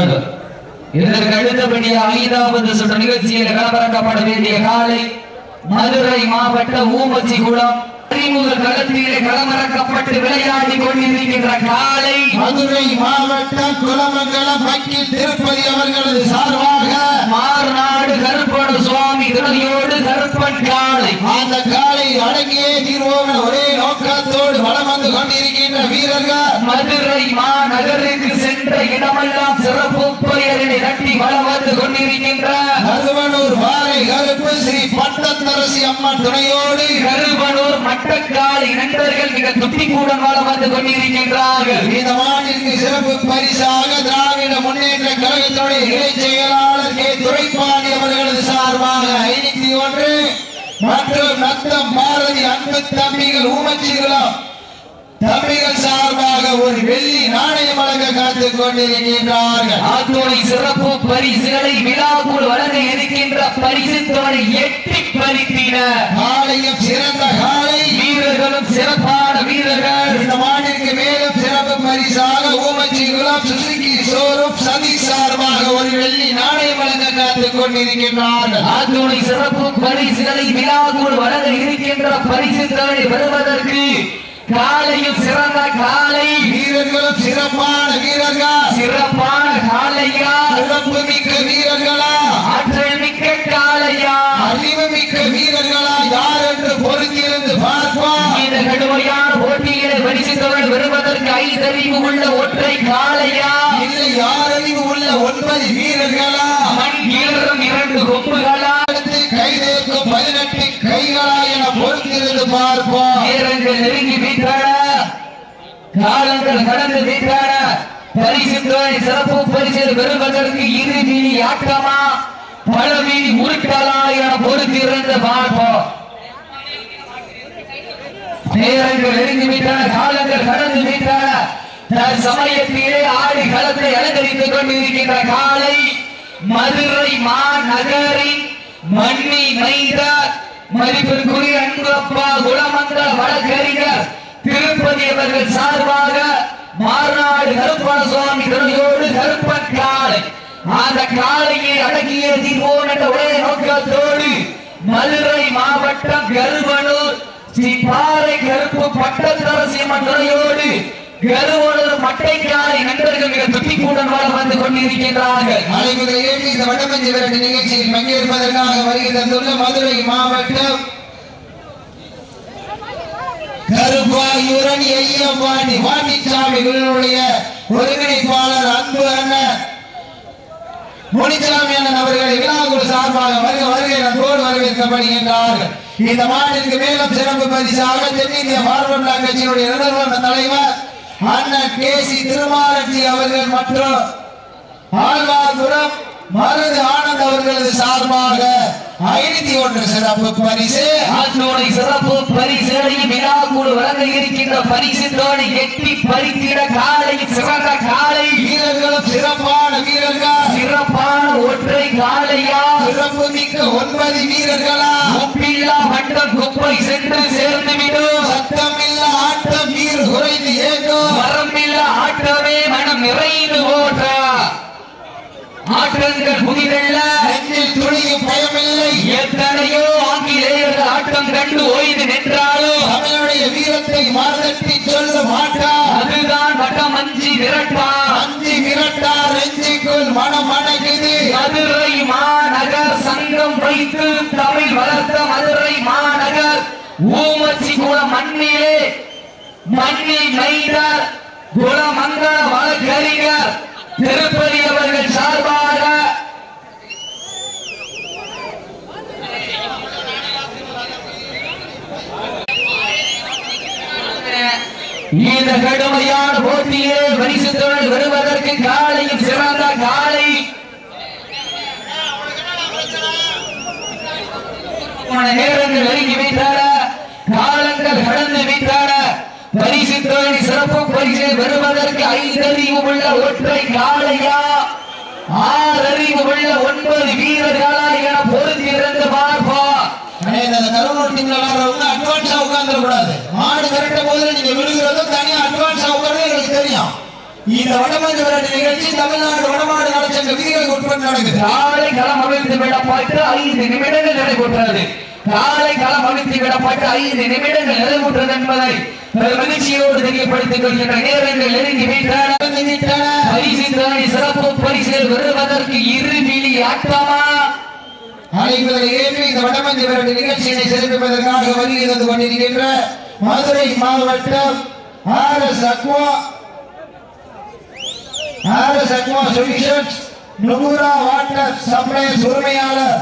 நடுவர் இதற்கு அடுத்தபடியாக ஐந்தாவது சுற்று நிகழ்ச்சியில் களமிறக்கப்பட வேண்டிய காலை மதுரை மாவட்ட ஊமச்சி குளம். அறிமுக களத்திலே களமிறக்கப்பட்டு விளையாடி கொண்டிருக்கின்ற காலை மதுரை வக்கீல் திருப்பதி அவர்களது சார்பாக மார்நாடு கருப்பண சுவாமி துணையோடு கருப்பன் காலை. அந்த காலை அடங்கியே தீர்வோம் ஒரே நோக்கத்தோடு வலம் வந்து கொண்டிருக்கின்ற வீரர்கள். மதுரை மாநகருக்கு சென்ற இடமெல்லாம் சிறப்பு பெயரினை தட்டி வளம் வந்து கொண்டிருக்கின்ற மருவனூர் வாரை கருப்பு ஸ்ரீ பட்டத்தரசி அம்மன் துணையோடு கருவனூர் மட்டக்காலை நண்பர்கள் மிக துட்டிக்கூடன் வளம் வந்து கொண்டிருக்கின்றார்கள். இந்த மாநிலத்திற்கு சிறப்பு பரிசாக திராவிட முன்னேற்ற கழகத்துடைய இணை செயலாளர் கே. துரைப்பாண்டி அவர்களது சார்பாக ஐநூத்தி ஒன்று மற்றும் நத்தம் பாரதி அன்பு தம்பிகள் ஊமச்சிகுளம் தம்பிகள் சார்பாக ஒரு வெள்ளி நாணயம் வழங்க காத்துக் கொண்டிருக்கின்றார்கள். ஆத்தோனை சிறப்பு பரிசுகளை விழாக்குள் வழங்க இருக்கின்ற பரிசு தொகை எட்டி பறித்தின காலையும் சிறந்த காலை. வீரர்களும் சிறப்பான வீரர்கள். இந்த மாநிலத்திற்கு மேலும் சிறப்பு பரிசாக ஊமச்சிகுளம் சுசுகி ஷோரூம் சதீஷ் சார்பாக ஒரு வெள்ளி நாணயம் வழங்க காத்துக் கொண்டிருக்கின்றார்கள் ஆத்தோனை சிறப்பு பரிசுகளை விழாக்குள் வழங்க இருக்கின்ற பரிசு தொகை பெறுவதற்கு காலையும் சிறந்த காலை வீரர்களும் சிறப்பான வீரர்கள். சிறப்பான காலையா? நெருங்கி வீட்டாடா காலங்கள் கடந்து வீட்டாடா பரிசு சிறப்பு பரிசு பெறுவதற்கு இறுதி ஆட்டமா? பழவீதி உருட்டலா என பொறுத்திருந்து பார்ப்போம் நேரங்கள் நெருங்கி விட்டன காலங்கள் கடந்து விட்டன சமயத்திலே ஆடி களத்தை அலங்கரித்துக் கொண்டிருக்கின்ற காலை மதுரை மாநகரின் மண்ணி மைந்த மதிப்பிற்குரிய அன்பப்பா குலமங்கல வழக்கறிஞர் திருப்பதி அவர்கள் சார்பாக மாறுநாடு கருப்பண சுவாமி துணையோடு கருப்பன் காலை அந்த காலையை அடக்கிய தீர்வோம் என்ற ஒரே நோக்கத்தோடு மதுரை மாவட்டம் கருவனூர் ஸ்ரீ பாறை கருப்பு பட்டத்தரசி மன்றையோடு கருவனூர் மட்டைக்காலை நண்பர்கள் மிக துட்டிக்கூடன் வர வந்து கொண்டிருக்கின்றார்கள். அழைப்புகளை ஏற்று இந்த வடமஞ்சி விரட்டு நிகழ்ச்சியில் பங்கேற்பதற்காக வருகை தந்துள்ள மதுரை மாவட்டம் கருப்பாயூரணி ஐயப்பாண்டி வாண்டிச்சாமி குழுவுடைய ஒருங்கிணைப்பாளர் அன்பு அண்ணன் முனிசாமி அண்ணன் அவர்களை விழாக்குழு சார்பாக வருக வருகை நட்போடு வரவேற்கப்படுகின்றார்கள். இந்த மாநிலத்துக்கு மேலும் சிறப்பு பரிசாக தென்னிந்திய பார்வர்டா கட்சியினுடைய நிறுவன தலைவர் அண்ணன் கே சி திருமாரட்சி அவர்கள் மற்றும் ஆழ்வார்புரம் மருது ஆனந்த் அவர்களது சார்பாக ஐநூத்தி ஒன்று சிறப்பு பரிசு. ஆற்றோடை சிறப்பு பரிசுகளை விழாக்குழு வழங்க இருக்கின்ற பரிசு தோணி எட்டி பறித்திட காலை சிறந்த காலை. வீரர்களும் சிறப்பான வீரர்கள். சிறப்பான ஒற்றை காலையா சிறப்பு மிக்க ஒன்பது வீரர்களா. உப்பில்லா மண்டம் குப்பை சென்று சேர்ந்து விடும் சத்தமில்ல ஆட்டம் வீர் குறைந்து ஏங்கும் வரம்பில்லா ஆட்டமே மனம் நிறைந்து ஓட்ட ஆற்றங்கள் புதிதல்ல விரட்டா அஞ்சி விரட்டார் நெஞ்சிக்குள் மனம் மதுரை மாநகர் சங்கம் வைத்து தமிழ் வளர்த்த மதுரை மாநகர். ஊமச்சி குல மண்ணிலே மண்ணில் மைதார் குலமங்கல வழக்கறிஞர் திருப்பதி அவர்கள் சார்பாக இந்த கடுமையான போட்டியில் பரிசு வருவதற்கு காலையும் சிறந்த காலை. நேரங்கள் நெருங்கி வைத்தார காலங்கள் கடந்து வைத்தார பரிசு சிறப்பு பரிசு வருவதற்கு ஐந்தறிவு உள்ள ஒற்றை காலையா ஆறறிவு உள்ள ஒன்பது வீரர்களா என பொறுத்திருந்து பார்ப்போம். டீம்ல விளையாடுறவங்க அட்வான்ஸா உட்கார்ந்துட கூடாது மாடு விரட்டும் போது நீங்க விழுகிறதும் தனியா அட்வான்ஸா உட்கார்றது எங்களுக்கு தெரியும். இந்த விளையாட்டு நிகழ்ச்சி தமிழ்நாடு வடமாடு நலச்சங்க விதிகளுக்கு உட்பட்டு நடக்குது. காலை களம் அவிழ்த்து விடப்பட்டு ஐந்து நிமிடங்கள் நடைபெற்றது. காலை களம் அவிழ்த்து விடப்பட்டு ஐந்து நிமிடங்கள் நிறைவுற்றது என்பதை மகிழ்ச்சியோடு தெரியப்படுத்திக் கொள்கின்ற நேரங்கள் நெருங்கி விட்டன பரிசு சிறப்பு பரிசில் வருவதற்கு இரு மிலி ஆட்டமா? அனைவரை ஏற்று இந்த வடமஞ்சு விளையாட்டு நிகழ்ச்சியினை சிறப்பிப்பதற்காக வருகிறது கொண்டிருக்கின்ற மதுரை மாவட்டம் R S aqua R S aqua solutions நுகுரா water supplies உரிமையாளர்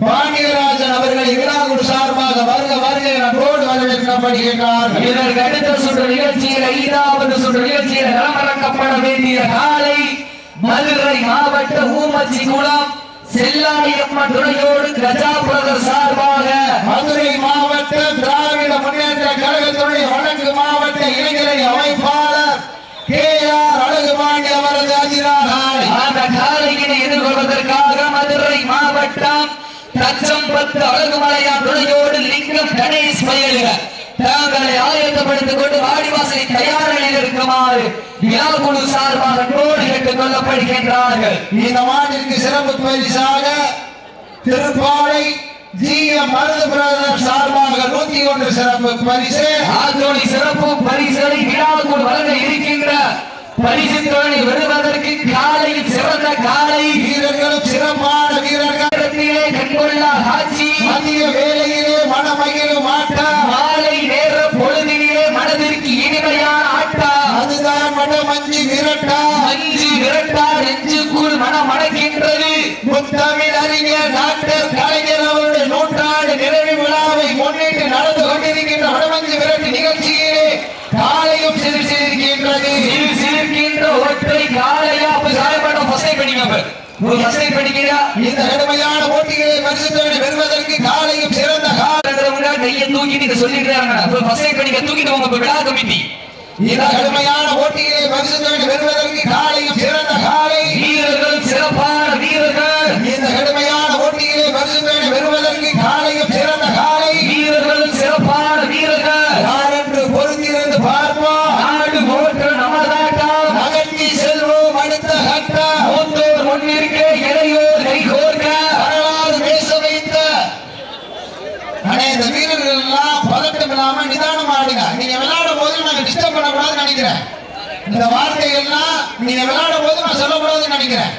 பாண்டியராஜன் அவர்கள் விழாக்குழு சார்பாக வருக வருக என நன்றோடு வரவேற்கப்படுகின்றார் இதற்கு அடுத்த சுற்று நிகழ்ச்சியில் ஐந்தாவது சுற்று நிகழ்ச்சியில் களமிறக்கப்பட வேண்டிய காலை மதுரை மாவட்ட ஊமச்சி குளம் செல்லாணியம்மன் துணையோடு கஜா பிரதர் சார்பாக மதுரை மாவட்ட திராவிட முன்னேற்ற கழகத்துடைய வடக்கு மாவட்ட இளைஞரை அமைப்பாளர் கே ஆர் அழகுபாண்டி அவரது அதிராகாலை அந்த காலையினை எதிர்கொள்வதற்காக மதுரை மாவட்டம் தச்சம்பத்து அழகுமலையான் துணையோடு லிங்கம் கணேஷ் பயிலுக தாங்களை ஆயத்தப்படுத்திக் கொண்டு வாடிவாசலை தயார் நிலையில் இருக்குமாறு விழாக்குழு சார்பாக அன்போடு கேட்டுக் கொள்ளப்படுகின்றார்கள். இந்த மாட்டிற்கு சிறப்பு பரிசாக Tiruppalai G M Marudhu brother சார்பாக நூத்தி ஒன்று சிறப்பு பரிசு. ஆத்தோடி சிறப்பு பரிசுகளை விழாக்குழு வழங்க இருக்கின்ற பரிசு தொழிலை வருவதற்கு காலையில் சிறந்த காலை வீரர்களும் சிறப்பான வீரர்கள். கண்கொள்ளா காட்சி. மதிய வேலையிலே மனமகிழும் ஆட்டம். தூக்கி நீங்க சொல்லிடுறாங்க இருக்காங்க ஃபஸ்டை படிக்க தூக்கிட்டு போங்க இப்ப விழா கமிட்டி இதான் கடுமையான போட்டிகளை பரிசுத்தவனை பெறுவதற்கு காலையும் சிறந்த காலை வீரர்கள் சிறப்பான வீரர்கள் இந்த கடுமையான போட்டிகளை பரிசுத்தவனை பெறுவதற்கு காலையும் சிறந்த காலை வீரர்கள் சிறப்பான வீரர்கள் யார் என்று பொறுத்திருந்து பார்ப்போம் நாடு போற்ற நமதாட்டம் நகர்த்தி செல்வோம் அடுத்த கட்டம் மூத்தோர் முன்னிருக்க இளையோர் கைகோர்க்க வரலாறு பேச வைத்த அண்ணே இந்த வீரர்கள் எல்லாம் பதட்டம் இல்லாம நிதானம் ஆடுங்க நீங்க விளையாடும் போது நாங்க டிஸ்டர்ப் பண்ணக்கூடாதுன்னு நினைக்கிறேன் இந்த வார்த்தைகள்லாம் நீங்க விளையாடும் போது நான் சொல்லக்கூடாதுன்னு நினைக்கிறேன்.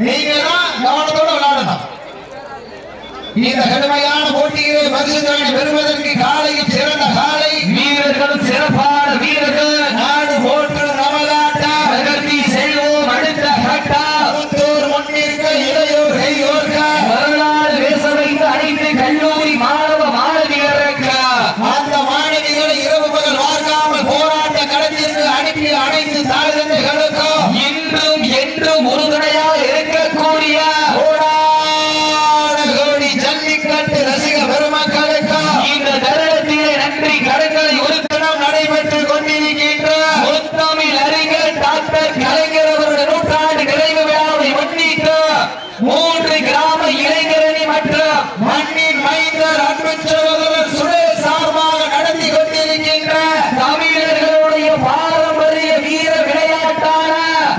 நீங்க தான் கவனத்தோட விளையாடணும். இந்த கடுமையான போட்டியிலே பரிசு பெறுவதற்கு காலையும் சிறந்த காலை. வீரர்கள் சிறப்பான வீரர்கள் நாடு போற்று நமதாட்டம் நகர்த்தி செல்வோம் அடுத்த கட்டம் மூத்தோர் முன்னிற்க இளையோர் கையோர்க்க வரலாறு பேச வைத்த அனைத்து கல்லூரி மாணவ மாணவியருக்கு அந்த மாணவிகளை இரவு பகல் பார்க்காமல் போராட்ட களத்திற்கு அனுப்பிய அனைத்து தாய் தந்தைகளுக்கும் இன்றும் என்றும் உறுதுணையா இருக்கக்கூடிய கோடான கோடி ஜல்லிக்கட்டு ரசிக பெருமக்களுக்கும் இந்த தருணத்திலே நன்றி கடன்களை ஒரு தினம் நடைபெற்றுக் கொண்டிருக்கின்ற முத்தமிழ் அறிஞர் டாக்டர் கலைஞர் அவருடைய நூற்றாண்டு நிறைவு விழாவை முன்னிட்டு மூன்று கிராம இளைஞரணி மற்றும் மண்ணின் மைந்தர் அன்பு சகோதரர் சுரேஷ் சார்பாக நடத்தி கொண்டிருக்கின்ற தமிழர்களுடைய பாரம்பரிய வீர விளையாட்டான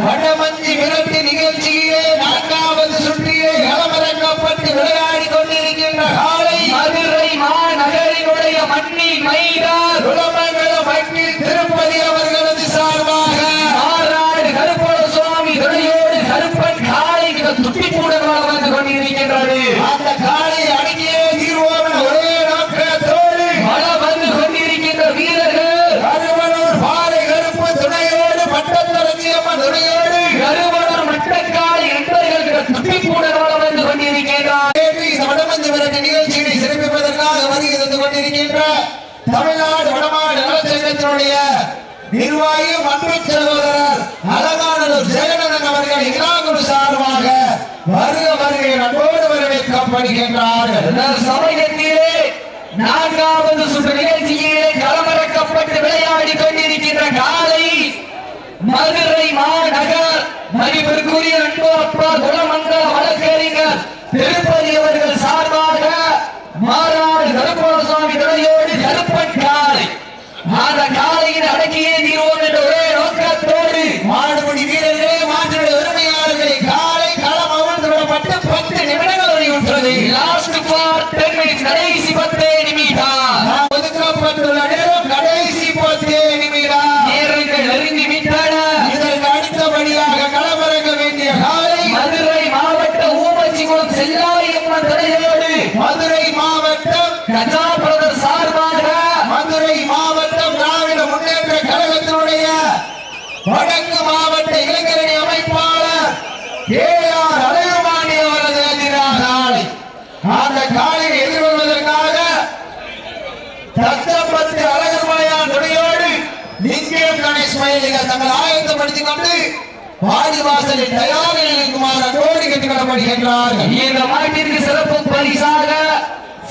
வடமஞ்சி விரட்டு நிகழ்ச்சியிலே நான்காவது சுற்றிலே களமிறக்கப்பட்டு விளையாடி கொண்டிருக்கின்ற காலை மதுரை மாநகரினுடைய மண்ணின் மைதார் குலமங்கல மண்ணில் திருப்பதி அவர்களது சார்பாக மாறாடு கருப்பண சுவாமி துணையோடு கருப்பன் காலை மிக துட்டிப்புடனாக வந்து கொண்டிருக்கின்றது அந்த காலை அடங்கியே தீர்வோம் என ஒரே நோக்கத்தோடு மழை வந்து கொண்டிருக்கின்ற வீரர்கள் கருவனூர் பாறை கருப்பு துணையோடு பட்டத்தரசியம்மன் துணையோடு கருவணர் மட்டக்கால் என்பவர்கள் துட்டிப்புடனாக வந்து கொண்டிருக்கின்றார் நேற்று இந்த வடமஞ்சு விரட்டு நிகழ்ச்சியினை சிறப்பிப்பதற்காக வருகை தந்து கொண்டிருக்கின்ற தமிழ்நாடு வடமாடு நலச்சங்கத்தினுடைய நிர்வாகியும் அன்பு சகோதரர் அலங்காநல்லூர் ஜெகநாதன் அவர்கள் இலாகுரு சார்பாக வருக வருகை நட்போடு வரவேற்கப்படுகின்றார்கள். பார்த்து கடைசி பத்து தத்தப்பத்து அழகர்மாயா துணையோடு நிச்சயம் கணேஷ் மயிலிகள் தங்கள் ஆயத்தப்படுத்திக் கொண்டு வாடி வாசலில் தயாரில் இருக்குமாறு அன்போடு கேட்டுக்கொள்ளப்படுகின்றார்கள் இந்த மாட்டிற்கு சிறப்பு பரிசாக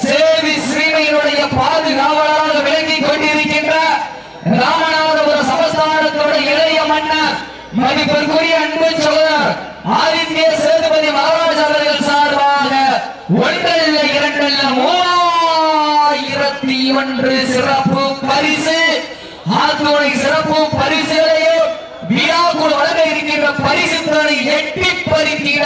சேவி ஸ்ரீமையினுடைய பாதுகாவலாக விளங்கிக் கொண்டிருக்கின்ற ராமநாதபுரம் சமஸ்தானத்தோட இளைய மன்னர் மதிப்பிற்குரிய அன்பு சோழர் ஆதித்ய சேதுபதி மகாராஜ் அவர்கள் சார்பாக ஒன்றல்ல இரண்டல்ல மூவாயிரத்தி ஒன்று சிறப்பு பரிசு. ஆத்துணை சிறப்பு பரிசுகளையும் விழாக்குள் வழங்க இருக்கின்ற பரிசு எட்டி பறித்திட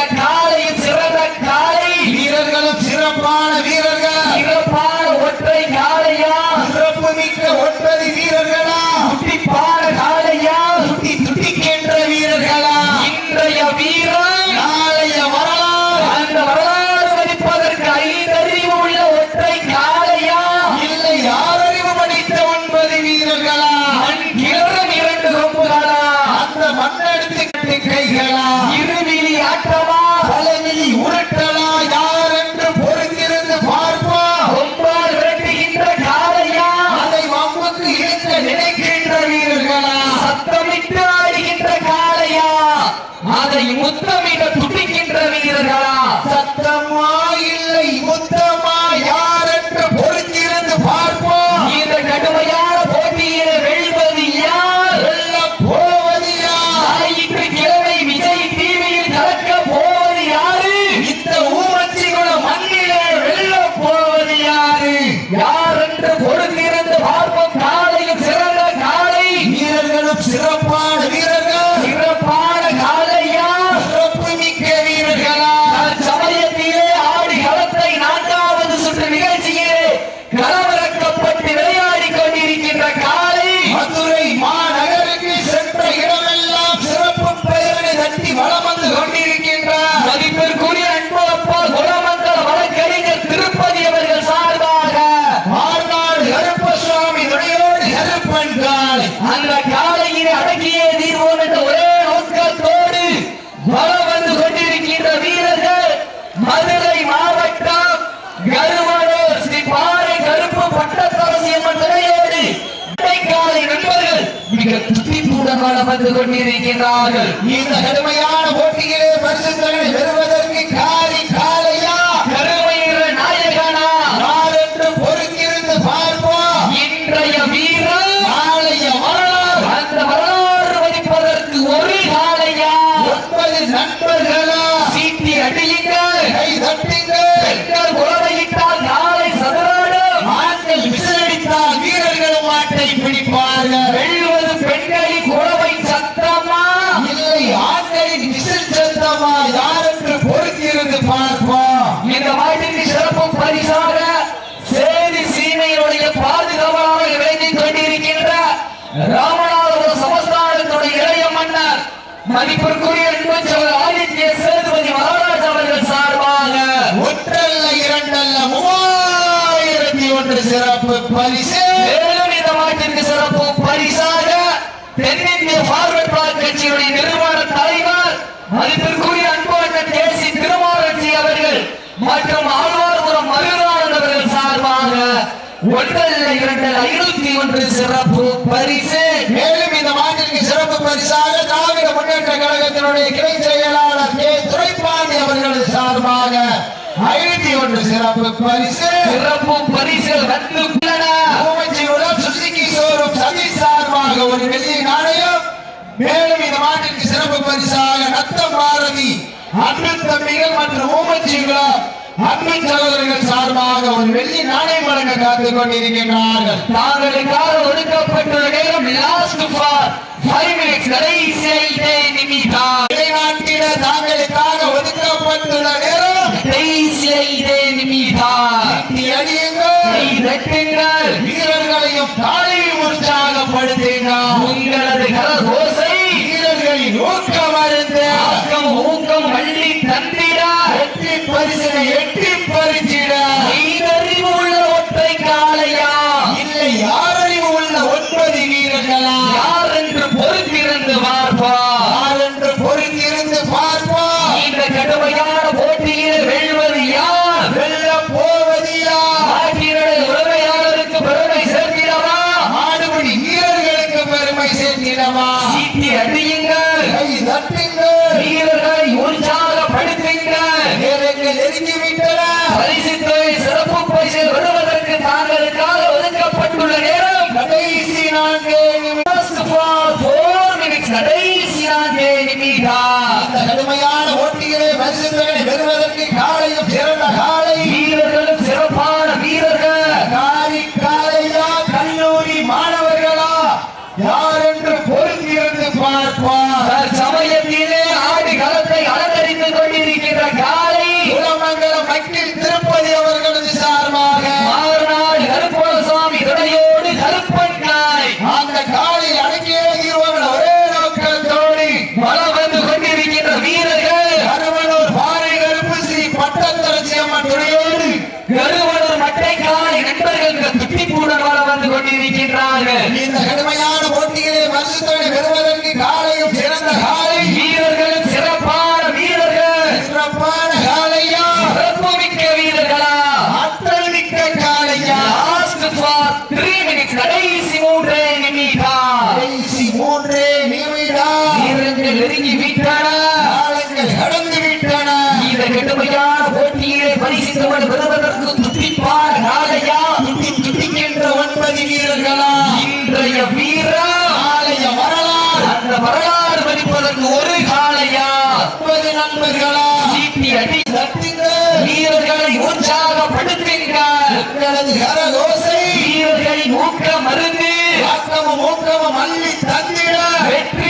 யார் என்று அந்த காலையிலே அடக்கியே தீர்வோம் என்ற ஒரே நோக்கத்தோடு வலம் வந்து கொண்டிருக்கின்ற வீரர்கள் மதுரை மாவட்டம் கருவனூர் ஸ்ரீ பாறை கருப்பு பட்டத்தரசி அம்மன் துணையோடு இடைக்காலை நண்பர்கள் மிக துடிப்புடன் வலம் வந்து கொண்டிருக்கின்றார்கள். இந்த கடுமையான போட்டியிலே பரிசுத்தனை பெறுவது காரி காலையா கருமையிற நாயகனா யார் என்று பொறுத்திருந்து பார்ப்போம் இன்றைய வீரர் நாளைய வரலாறு அந்த வரலாறு மதிப்பதற்கு ஒரு காலையா ஒன்பது நண்பர்களா சீட்டி அடியுங்கள் கை தட்டுங்கள் பெண்கள் குழந்தையிட்டால் நாளை சதுராடும் ஆண்கள் விசிலடித்தால் வீரர்களும் மாட்டை பிடிப்பார்கள் வெல்வது பெண்களின் குழவை சத்தமா இல்லை ஆண்களின் விசில் சத்தமா யார் என்று பொறுத்திருந்து பார்ப்போம் இந்த மாட்டிற்கு சிறப்பு பரிசாக சேதி சீமையுடைய பாதுகாவலாக விளங்கிக் கொண்டிருக்கின்ற ராமநாதபுரம் சமஸ்தானத்துடைய இளைய மன்னர் மதிப்பிற்குரிய அன்பு சகோதரர் ஆதித்ய சேதுபதி மகாராஜ் அவர்கள் சார்பாக ஒன்றல்ல இரண்டல்ல மூவாயிரத்தி ஒன்று சிறப்பு பரிசு. மேலும் இந்த மாட்டிற்கு சிறப்பு பரிசாக தென்னிந்திய பார்வர்ட் பிளாக் கட்சியுடைய நிறுவன தலைவர் மதிப்பிற்குரிய அன்பு அண்ணன் தேசி திருமாவளர்ச்சி அவர்கள் மற்றும் ஆழ்வார்புரம் மருதானந்த் அவர்கள் சார்பாக ஒன்றல்ல இரண்டல் ஐநூத்தி ஒன்று சிறப்பு பரிசு. மேலும் இந்த மாட்டிற்கு சிறப்பு பரிசாக திராவிட முன்னேற்ற கழகத்தினுடைய கிளை செயலாளர் கே துரைப்பாண்டி அவர்களது சார்பாக ஐநூத்தி ஒன்று சிறப்பு பரிசு. சிறப்பு பரிசுகள் வந்து உள்ளன ஊமச்சியுடன் சுசுகி ஷோரூம் சதீஷ் சார்பாக ஒரு வெள்ளி நாணயம். மேலும் இந்த மாட்டிற்கு சிறப்பு பரிசாக நத்தம் பாரதி அன்பு தம்பிகள் மற்றும் ஊமச்சிகுளம் அன்பு சகோதரர்கள் சார்பாக ஒரு வெள்ளி நாணயம் வழங்க காத்துக் கொண்டிருக்கின்றார்கள். தாங்களுக்காக ஒதுக்கப்பட்டுள்ள நேரம் லாஸ்ட் ஃபார் ஃபைவ் மினிட்ஸ் கடைசி நிமிடம் நிலைநாட்டிட தாங்களுக்காக ஒதுக்கப்பட்டுள்ள நேரம் வீரர்களையும் தாழையும் உற்சாகப்படுத்தினால் உங்களது கரதோசை வீரர்களை நோக்க மருந்து ஊக்கம் வள்ளி தந்திரா எட்டி பரிசனை எட்டி Thank you. அதற்கு ஒரு காலையா முப்பது நண்பர்களா? சீட்டி அடி வீரர்களை உற்சாகப்படுத்துகிறார் வீரர்களின் ஊக்கம் அருந்து ஊக்கம் அள்ளி தந்திட. வெற்றி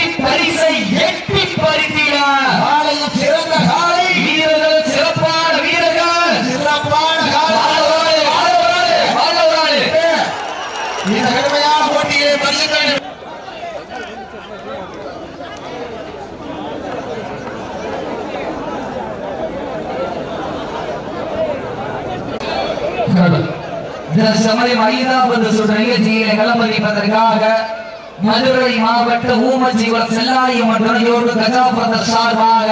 நமது மனிதா பந்து சுற்று நிகழ்ச்சியிலே களமளிப்பதற்காக மதுரை மாவட்ட ஊமச்சிவரம் செல்லாயம்மன் துணையோடு கஜா பிரதர் சார்பாக